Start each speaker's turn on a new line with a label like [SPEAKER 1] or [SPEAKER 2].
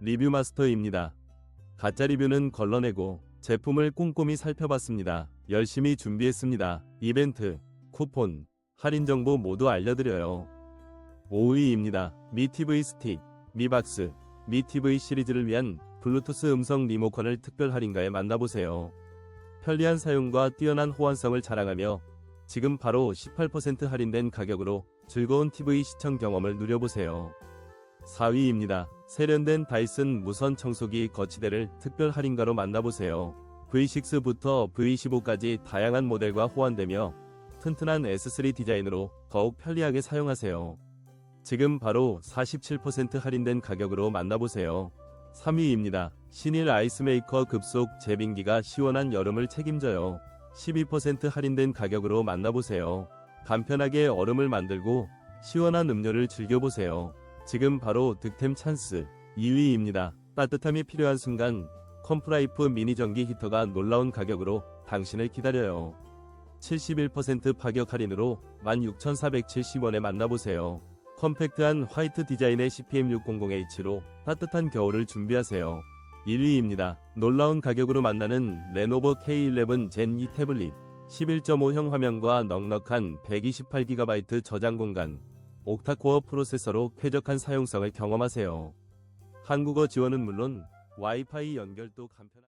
[SPEAKER 1] 리뷰 마스터입니다. 가짜 리뷰는 걸러내고 제품을 꼼꼼히 살펴봤습니다. 열심히 준비했습니다. 이벤트, 쿠폰, 할인 정보 모두 알려드려요. 5위입니다. 미TV 스틱, 미박스, 미TV 시리즈를 위한 블루투스 음성 리모컨을 특별 할인가에 만나보세요. 편리한 사용과 뛰어난 호환성을 자랑하며 지금 바로 18% 할인된 가격으로 즐거운 TV 시청 경험을 누려보세요. 4위입니다. 세련된 다이슨 무선 청소기 거치대를 특별 할인가로 만나보세요. V6부터 V15까지 다양한 모델과 호환되며 튼튼한 S3 디자인으로 더욱 편리하게 사용하세요. 지금 바로 47% 할인된 가격으로 만나보세요. 3위입니다. 신일 아이스메이커 급속 제빙기가 시원한 여름을 책임져요. 12% 할인된 가격으로 만나보세요. 간편하게 얼음을 만들고 시원한 음료를 즐겨보세요. 지금 바로 득템 찬스 2위입니다. 따뜻함이 필요한 순간 컴프라이프 미니 전기 히터가 놀라운 가격으로 당신을 기다려요. 71% 파격 할인으로 16,470원에 만나보세요. 컴팩트한 화이트 디자인의 CPM600H로 따뜻한 겨울을 준비하세요. 1위입니다. 놀라운 가격으로 만나는 레노버 K11 젠2 태블릿 11.5형 화면과 넉넉한 128GB 저장 공간 옥타코어 프로세서로 쾌적한 사용성을 경험하세요. 한국어 지원은 물론 와이파이 연결도 간편한